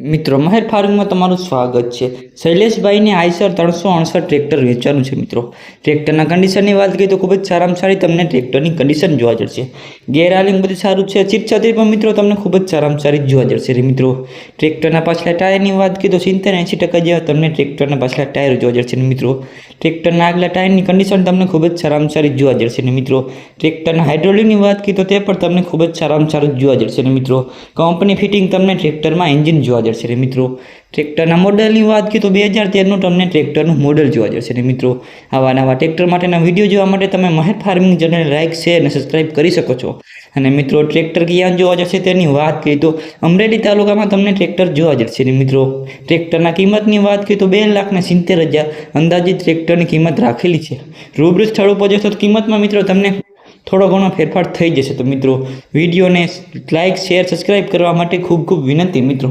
મિત્રો, મહેર ફાર્મિંગમાં તમારું સ્વાગત છે. શૈલેષભાઈને આઈસર ત્રણસો અડસઠ ટ્રેક્ટર વેચવાનું છે, મિત્રો. ટ્રેક્ટરના કન્ડિશનની વાત કરીએ તો ખૂબ જ સારામાં સારી તમને ટ્રેક્ટરની કન્ડિશન જોવા જશે ગેરહાલિંગ બધું સારું છે. ચીટ છત્રી પણ, મિત્રો, તમને ખૂબ જ સારામાં સારી જોવા જશે મિત્રો. ટ્રેક્ટરના પાછલા ટાયરની વાત કરીએ તો સિત્તેર એંસી ટકા જેવા તમને ટ્રેક્ટરના પાછલા ટાયર જોવા જશે મિત્રો. ટ્રેક્ટરના આગલા ટાયરની કન્ડિશન તમને ખૂબ જ સારામાં સારી જોવા જશે ને મિત્રો. ટ્રેક્ટરના હાઇડ્રોલિકની વાત કરીએ તો તે પણ તમને ખૂબ જ સારામાં સારું જોવા જશે ને મિત્રો. કંપની ફિટિંગ તમને ટ્રેક્ટરમાં એન્જિન જોવા જશે ને મિત્રો. ટ્રેક્ટરના મોડલની વાત કરીએ તો બે હજાર તેરનું તમને ટ્રેક્ટરનું મોડલ જોવા જશે ને મિત્રો. આવા નવા ટ્રેક્ટર માટેના વીડિયો જોવા માટે તમે Maher farming channel like share અને સબસ્ક્રાઇબ કરી શકો છો. અને મિત્રો, ટ્રેક્ટર ક્યાં જોવા જશે તેની વાત કરીએ તો અમરેલી તાલુકામાં તમને ટ્રેક્ટર જોવા જશે ને મિત્રો. ટ્રેક્ટરના કિંમતની વાત કરીએ તો બે લાખને સિત્તેર હજાર અંદાજિત ટ્રેક્ટરની કિંમત રાખેલી છે. રૂબરૂ સ્થળ ઉપર જશો તો કિંમતમાં મિત્રો તમને થોડો ઘણો ફેરફાર થઈ જશે તો મિત્રો. વિડીયોને લાઇક શેર, સબસ્ક્રાઇબ કરવા માટે ખૂબ ખૂબ વિનંતી મિત્રો.